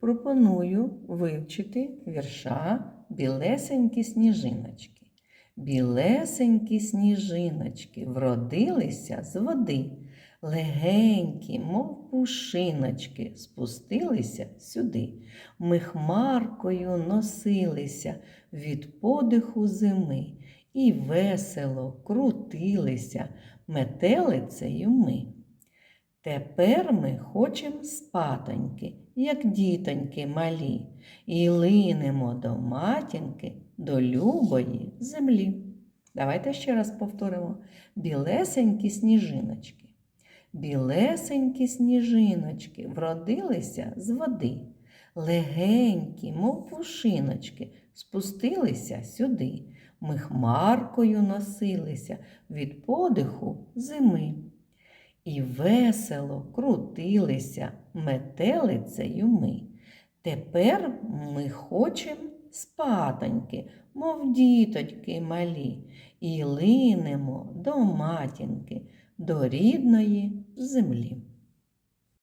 пропоную вивчити вірша білесенькі сніжиночки. Білесенькі сніжиночки вродилися з води, легенькі, мов пушиночки, спустилися сюди. Ми хмаркою носилися від подиху зими і весело крутилися метелицею ми. Тепер ми хочем спатоньки, як дітоньки малі, і линемо до матінки, до любої землі. Давайте ще раз повторимо. Білесенькі сніжиночки. Білесенькі сніжиночки вродилися з води. Легенькі, мов пушиночки, спустилися сюди. Ми хмаркою носилися від подиху зими. І весело крутилися метелицею ми. Тепер ми хочем спатоньки, мов діточки малі, і линемо до матінки, до рідної землі.